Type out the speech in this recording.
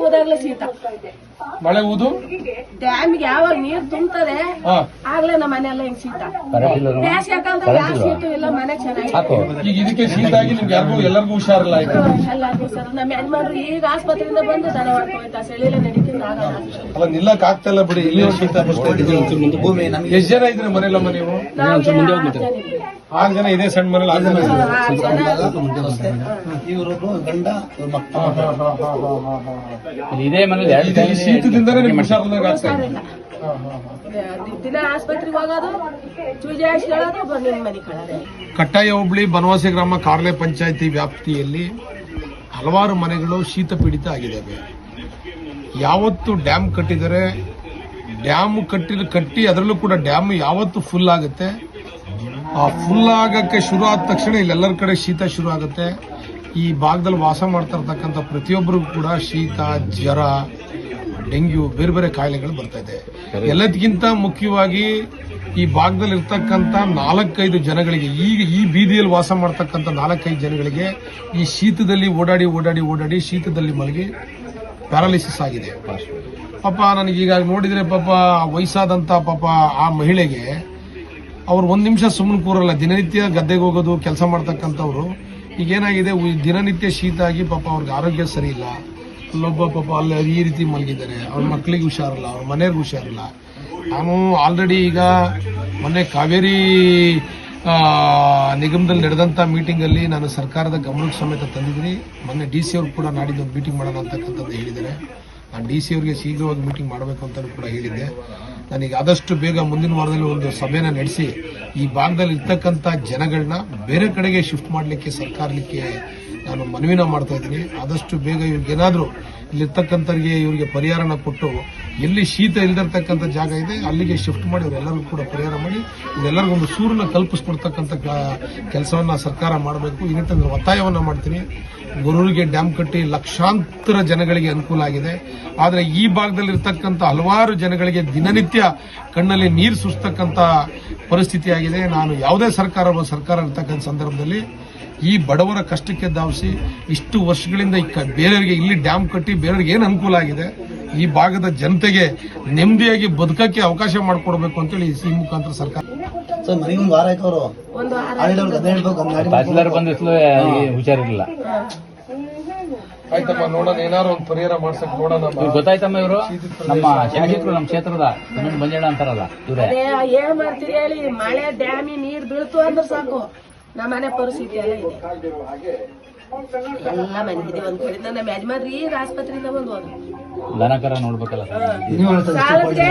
ಹೋದಾಗ್ಲೇ ಶೀತ. ಮಳೆ ಊದು? ಡ್ಯಾಮ್ಗೆ ಯಾವಾಗ ನೀರ್ ತುಂಬುತ್ತದೆ ಆಗ್ಲೇ ನಮ್ಮ ಮನೆಯೆಲ್ಲ ಹಿಂಗ್ ಸೀತ ಬೇಸಿಗೆ ಯಾವ ಶೀತ ಇಲ್ಲ ಮನೆ ಚೆನ್ನಾಗಿ ಈಗ ಇದಕ್ಕೆ ಶೀತ ಆಗಿ ನಿಮ್ಗೆ ಯಾರಿಗೂ ಎಲ್ಲರಿಗೂ ಹುಷಾರಿಲ್ಲ ಎಲ್ಲರಿಗೂ ಸರ್ ನಮ್ಮ ಯಜಮಾನ್ರು ಈಗ ಆಸ್ಪತ್ರೆಯಿಂದ ಬಂದು ದನ ಮಾಡ್ಕೊಯ್ತಾ ಸೆಳಿಲೆ ನಡೀತಿಂದ ಆಗಲ್ಲ. ಅಲ್ಲ ನಿಲ್ಲಕ್ ಆಗ್ತಾ ಇಲ್ಲ ಬಿಡಿ ಭೂಮಿ ಎಷ್ಟು ಎಷ್ಟ್ ಜನ ಇದ್ರೆ ಮನೆಯಲ್ಲಮ್ಮ ನೀವು ನಾವು ಆರ್ ಜನ ಇದ್ವಿ. ಆರು ಜನ ಇದೆ ಸಣ್ಣ ಮನೇಲಿ ಆರು ಜನ ಇವ್ರೊಬ್ರು ಗಂಡ. ಇದೇ ಮನೇಲಿ ನಿಮ್ಗೆ ಆಗ್ತಾ ಇದೆ. ದಿನ ಆಸ್ಪತ್ರೆಗೆ ಹೋಗೋದು ಚೂಜಿ ಮನೆ ಕಳೋದು ಕಟ್ಟಾಯ ಹೋಬಳಿ ಬನವಾಸಿ ಗ್ರಾಮ ಕಾರ್ಲೆ ಪಂಚಾಯತಿ ವ್ಯಾಪ್ತಿಯಲ್ಲಿ ಹಲವಾರು ಮನೆಗಳು ಶೀತ ಪೀಡಿತ ಆಗಿದ್ದಾವೆ ಯಾವತ್ತು ಡ್ಯಾಮ್ ಕಟ್ಟಿದರೆ ಡ್ಯಾಮ್ ಕಟ್ಟಿದ ಕಟ್ಟಿ ಅದರಲ್ಲೂ ಕೂಡ ಡ್ಯಾಮ್ ಯಾವತ್ತು ಫುಲ್ ಆಗುತ್ತೆ? ಆ ಫುಲ್ ಆಗಕ್ಕೆ ಶುರು ಆದ ತಕ್ಷಣ ಇಲ್ಲೆಲ್ಲರ ಕಡೆ ಶೀತ ಶುರು ಆಗುತ್ತೆ. ಈ ಭಾಗದಲ್ಲಿ ವಾಸ ಮಾಡ್ತಾ ಇರ್ತಕ್ಕಂಥ ಪ್ರತಿಯೊಬ್ಬರಿಗೂ ಕೂಡ ಶೀತ, ಜ್ವರ, ಡೆಂಗ್ಯೂ, ಬೇರೆ ಬೇರೆ ಕಾಯಿಲೆಗಳು ಬರ್ತಾ ಇದೆ. ಎಲ್ಲದಕ್ಕಿಂತ ಮುಖ್ಯವಾಗಿ ಈ ಭಾಗದಲ್ಲಿ ಇರ್ತಕ್ಕಂಥ ನಾಲ್ಕೈದು ಜನಗಳಿಗೆ, ಈಗ ಈ ಬೀದಿಯಲ್ಲಿ ವಾಸ ಮಾಡ್ತಕ್ಕಂಥ ನಾಲ್ಕೈದು ಜನಗಳಿಗೆ ಈ ಶೀತದಲ್ಲಿ ಓಡಾಡಿ ಓಡಾಡಿ ಓಡಾಡಿ ಶೀತದಲ್ಲಿ ಮಲಗಿ ಪ್ಯಾರಾಲಿಸಿಸ್ ಆಗಿದೆ. ಪಾಪ ನನಗೆ ಈಗ ನೋಡಿದ್ರೆ ಪಾಪ ವಯಸ್ಸಾದಂತ ಪಾಪ ಆ ಮಹಿಳೆಗೆ ಅವ್ರು ಒಂದು ನಿಮಿಷ ಸುಮ್ಮನೆ ಕೂರಲ್ಲ. ದಿನನಿತ್ಯ ಗದ್ದೆಗೆ ಹೋಗೋದು, ಕೆಲಸ ಮಾಡ್ತಕ್ಕಂಥವ್ರು. ಈಗ ಏನಾಗಿದೆ? ಉ- ದಿನನಿತ್ಯ ಶೀತ ಆಗಿ ಪಾಪ ಅವ್ರಿಗೆ ಆರೋಗ್ಯ ಸರಿ ಇಲ್ಲ. ಅಲ್ಲೊಬ್ಬ ಪಾಪ ಅಲ್ಲಿ ಈ ರೀತಿ ಮಲಗಿದ್ದಾರೆ. ಅವ್ರ ಮಕ್ಕಳಿಗೆ ಹುಷಾರಿಲ್ಲ, ಅವ್ರ ಮನೆಯವ್ರಿಗೆ ಹುಷಾರಿಲ್ಲ. ನಾನು ಆಲ್ರೆಡಿ ಈಗ ಮೊನ್ನೆ ಕಾವೇರಿ ನಿಗಮದಲ್ಲಿ ನಡೆದಂಥ ಮೀಟಿಂಗಲ್ಲಿ ನಾನು ಸರ್ಕಾರದ ಗಮನಕ್ಕೆ ಸಮೇತ ತಂದಿದ್ದೀನಿ. ಮೊನ್ನೆ ಡಿ ಸಿ ಅವ್ರು ಕೂಡ ನಾಡಿದ್ದು ಮೀಟಿಂಗ್ ಮಾಡೋಣ ಅಂತಕ್ಕಂಥದ್ದು ಹೇಳಿದ್ದಾರೆ. ನಾನು ಡಿ ಸಿ ಅವ್ರಿಗೆ ಶೀಘ್ರವಾಗಿ ಮೀಟಿಂಗ್ ಮಾಡಬೇಕು ಅಂತ ಕೂಡ ಹೇಳಿದ್ದೆ. ನನಗೆ ಆದಷ್ಟು ಬೇಗ ಮುಂದಿನ ವಾರದಲ್ಲಿ ಒಂದು ಸಭೆನ ನಡೆಸಿ ಈ ಭಾಗದಲ್ಲಿ ಇರ್ತಕ್ಕಂಥ ಜನಗಳನ್ನ ಬೇರೆ ಕಡೆಗೆ ಶಿಫ್ಟ್ ಮಾಡಲಿಕ್ಕೆ ಸರ್ಕಾರಕ್ಕೆ ನಾನು ಮನವಿನ ಮಾಡ್ತಾ ಇದ್ದೀನಿ. ಆದಷ್ಟು ಬೇಗ ಇವ್ರಿಗೇನಾದರೂ ಇಲ್ಲಿರ್ತಕ್ಕಂಥವ್ರಿಗೆ ಇವರಿಗೆ ಪರಿಹಾರನ ಕೊಟ್ಟು ಎಲ್ಲಿ ಶೀತ ಇಲ್ದಿರ್ತಕ್ಕಂಥ ಜಾಗ ಇದೆ, ಅಲ್ಲಿಗೆ ಶಿಫ್ಟ್ ಮಾಡಿ ಅವರೆಲ್ಲರಿಗೂ ಕೂಡ ಪರಿಹಾರ ಮಾಡಿ ಇವೆಲ್ಲರಿಗೂ ಒಂದು ಸೂರನ್ನ ಕಲ್ಪಿಸ್ಕೊಡ್ತಕ್ಕಂಥ ಕೆಲಸವನ್ನು ಸರ್ಕಾರ ಮಾಡಬೇಕು. ಈ ನಿಟ್ಟಿನಲ್ಲಿ ಒತ್ತಾಯವನ್ನು ಮಾಡ್ತೀನಿ. ಗೊರೂರಿಗೆ ಡ್ಯಾಮ್ ಕಟ್ಟಿ ಲಕ್ಷಾಂತರ ಜನಗಳಿಗೆ ಅನುಕೂಲ ಆಗಿದೆ. ಆದರೆ ಈ ಭಾಗದಲ್ಲಿ ಇರ್ತಕ್ಕಂಥ ಹಲವಾರು ಜನಗಳಿಗೆ ದಿನನಿತ್ಯ ಕಣ್ಣಲ್ಲಿ ನೀರು ಸುರಿಸ್ತಕ್ಕಂಥ ಪರಿಸ್ಥಿತಿಯಾಗಿದೆ ನಾನು ಯಾವುದೇ ಸರ್ಕಾರ ಸರ್ಕಾರ ಇರ್ತಕ್ಕಂಥ ಸಂದರ್ಭದಲ್ಲಿ ಈ ಬಡವರ ಕಷ್ಟಕ್ಕೆ ಧಾವಿಸಿ ಇಷ್ಟು ವರ್ಷಗಳಿಂದ ಬೇರೆಯವರಿಗೆ ಇಲ್ಲಿ ಡ್ಯಾಮ್ ಕಟ್ಟಿ ಬೇರೆಯವ್ರಿಗೆ ಏನು ಅನುಕೂಲ ಆಗಿದೆ? ಈ ಭಾಗದ ಜನತೆಗೆ ನೆಮ್ಮದಿಯಾಗಿ ಬದುಕಕ್ಕೆ ಅವಕಾಶ ಮಾಡಿಕೊಡ್ಬೇಕು ಅಂತೇಳಿ ಈ ಮುಖಾಂತರ ಸರ್ಕಾರ. ಹುಷಾರಿರ್ಲಿಲ್ಲ. ಆಯ್ತಮ್ಮ ನೋಡೋಣ ಏನಾರು ಒಂದು ಪರಿಹಾರ ಮಾಡ್ಸಕ್ ನೋಡೋಣ ಇವ್ರು ಗೊತ್ತಾಯ್ತಮ್ಮ ಇವರು? ನಮ್ಮ ಶಾಸಕರು ನಮ್ಮ ಕ್ಷೇತ್ರದ ಮಂಜಣ್ಣ ಅಂತಾರಲ್ಲ ಇವ್ರೆ? ಏನ್ ಮಾಡ್ತೀರಿ ಹೇಳಿ ಮಳೆ ಡ್ಯಾಮಿ ನೀರ್ ಬೀಳ್ತು ಅಂದ್ರೆ ಸಾಕು. ನಮ್ಮ ಮನೆ ಪರಿಸ್ಥಿತಿ ಎಲ್ಲ ಇದೆ. ಎಲ್ಲ ಮನೆ ಇದೆ ಒಂದ್ ಕಡೆಯಿಂದ ನಮ್ಮ ಯಜಮಾನ್ರಿ ಆಸ್ಪತ್ರೆಯಿಂದ ಬಂದು ಹೋದ್ರು. ದನಕರ ನೋಡ್ಬೇಕಲ್ಲ ಸರ್.